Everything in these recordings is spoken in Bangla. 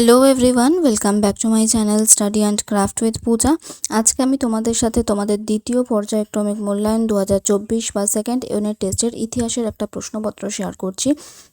Hello everyone welcome back to my channel study and craft with Pooja আজকে আমি তোমাদের সাথে তোমাদের দ্বিতীয় পর্যায়ক্রমিক মূল্যায়ন দু হাজার চব্বিশ বা সেকেন্ড ইউনিট টেস্টের ইতিহাসের একটা প্রশ্নপত্র শেয়ার করছি।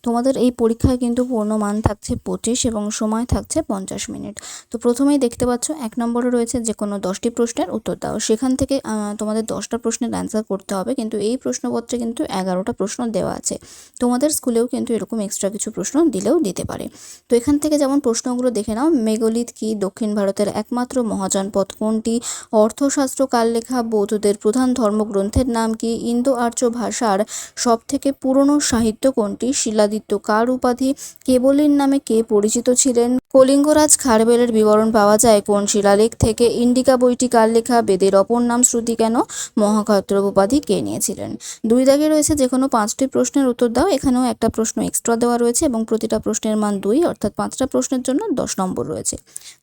তোমাদের এই পরীক্ষায় কিন্তু পূর্ণমান থাকছে পঁচিশ এবং সময় থাকছে পঞ্চাশ মিনিট। তো প্রথমেই দেখতে পাচ্ছ, এক নম্বরে রয়েছে যে কোনো দশটি প্রশ্নের উত্তর দাও। সেখান থেকে তোমাদের দশটা প্রশ্নের অ্যান্সার করতে হবে, কিন্তু এই প্রশ্নপত্রে কিন্তু এগারোটা প্রশ্ন দেওয়া আছে। তোমাদের স্কুলেও কিন্তু এরকম এক্সট্রা কিছু প্রশ্ন দিলেও দিতে পারে। তো এখান থেকে যেমন প্রশ্নগুলো দেখে নাও। মেগলিথ কি দক্ষিণ ভারতের একমাত্র মহাজনপদ কোনটি? অর্থশাস্ত্র কাল লেখা বৌদ্ধদের প্রধান ধর্মগ্রন্থের নাম কি? ইন্দো আর্য ভাষার সব থেকে পুরনো সাহিত্য কোনটি? শিলাদিত্য কার উপাধি? কেবলীর নামে কে পরিচিত ছিলেন? কলিঙ্গরাজ খারবেলের বিবরণ পাওয়া যায় কোন শিলালেখ থেকে? ইন্ডিকা বইটি কার লেখা বেদের অপর নাম শ্রুতি কেন? মহাক্ষত্র উপাধি কে নিয়েছিলেন? দুই দাগে রয়েছে যে কোনো পাঁচটি প্রশ্নের উত্তর দাও। এখানেও একটা প্রশ্ন এক্সট্রা দেওয়া রয়েছে এবং প্রতিটা প্রশ্নের মান দুই, অর্থাৎ পাঁচটা প্রশ্নের জন্য দশ নম্বর রয়েছে।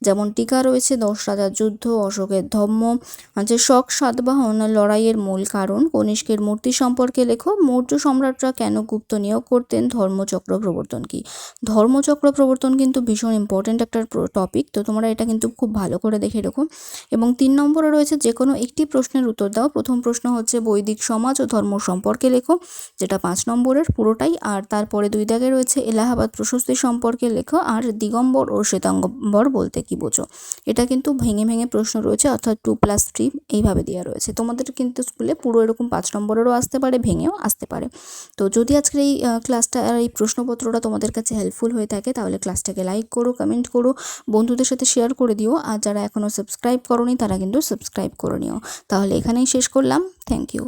যেমন টিকা রয়েছে দশ রাজার যুদ্ধ, অশোকের ধর্ম, আছে শক সাতবাহন লড়াইয়ের মূল কারণ। কনিষ্কের মূর্তি সম্পর্কে লেখো, মৌর্য সম্রাটরা কেন গুপ্ত নিয়োগ করতেন? ধর্মচক্র প্রবর্তন কি? ধর্মচক্র প্রবর্তন কিন্তু ভীষণ ইম্পর্ট্যান্ট একটা টপিক তো তোমরা এটা কিন্তু খুব ভালো করে দেখে রেখো। এবং তিন নম্বরে রয়েছে যে কোনো একটি প্রশ্নের উত্তর দাও। প্রথম প্রশ্ন হচ্ছে বৈদিক সমাজ ও ধর্ম সম্পর্কে লেখো, যেটা পাঁচ নম্বরের পুরোটাই। আর তারপরে দুই দাগে রয়েছে এলাহাবাদ প্রশস্তি সম্পর্কে লেখো। আর দিগম্বর ও শ্বেতাম্বর বলতে কি বোঝো? এটা কিন্তু ভেঙে ভেঙে প্রশ্ন রয়েছে, অর্থাৎ টু প্লাস থ্রি এইভাবে দেওয়া রয়েছে। তোমাদের কিন্তু স্কুলে পুরো এরকম পাঁচ নম্বরেরও আসতে পারে, ভেঙেও আসতে পারে। তো যদি আজকের এই ক্লাসটা আর এই প্রশ্নপত্রটা তোমাদের কাছে হেল্পফুল হয়ে থাকে, তাহলে ক্লাসটাকে লাইক করো কমেন্ট করো, বন্ধুদের সাথে শেয়ার করে দিও, আর যারা এখনও সাবস্ক্রাইব করোনি, তারা কিন্তু সাবস্ক্রাইব করে নিও। তাহলে এখানেই শেষ করলাম। Thank you